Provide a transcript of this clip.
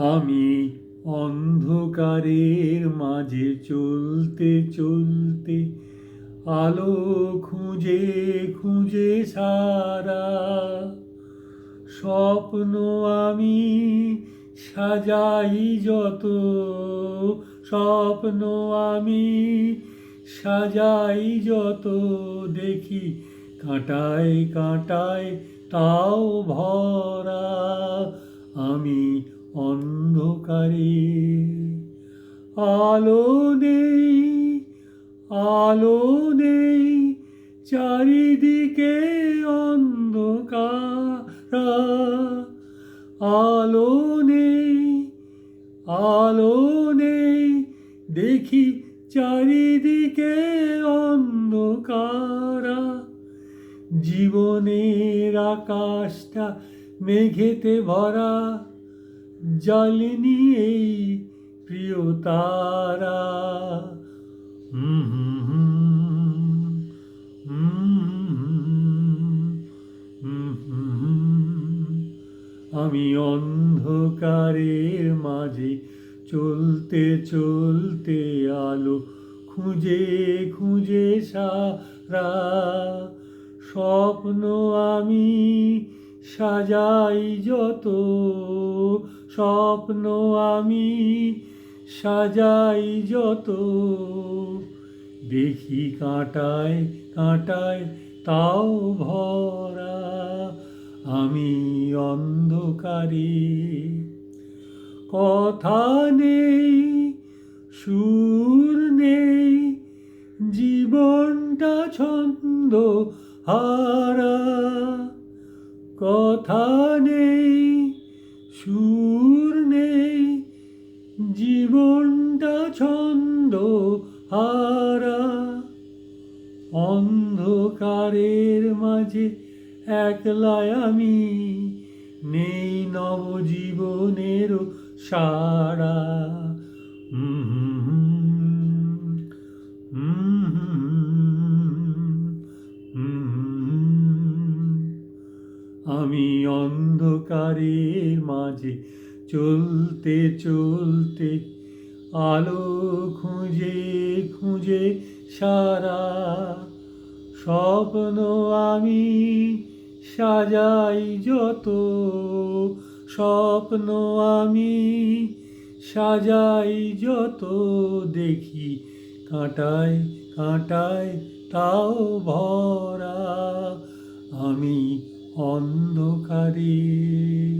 আমি অন্ধকারের মাঝে চলতে চলতে আলো খুঁজে খুঁজে সারা স্বপ্ন আমি সাজাই যত, স্বপ্ন আমি সাজাই যত, দেখি কাঁটায় কাঁটায় তাও ভরা আমি অন্ধকারে। আলো নেই আলো নেই, চারিদিকে অন্ধকার। আলো নেই আলো নেই, দেখি চারিদিকে অন্ধকারা। জীবনের আকাশটা মেঘেতে ভরা। জ্বালিনি এই প্রিয় তারা। আমি অন্ধকারের মাঝে চলতে চলতে আলো খুঁজে খুঁজে সারা। স্বপ্ন আমি সাজাই যত স্বপ্ন আমি সাজাই যত। দেখি কাঁটায় কাঁটায় তাও ভরা। আমি অন্ধকারে। কথা নেই, সুর নেই, জীবনটা ছন্দ হারা। কথা নেই সুর জীবনটা ছন্দ হারা। অন্ধকারের মাঝে একলায় আমি নেই নবজীবনের সারা। আমি অন্ধকারের মাঝে চলতে চলতে আলো খুঁজে খুঁজে সারা স্বপ্ন আমি সাজাই যত স্বপ্ন আমি সাজাই যত দেখি কাঁটায় কাঁটায় তাও ভরা আমি অন্ধকারে।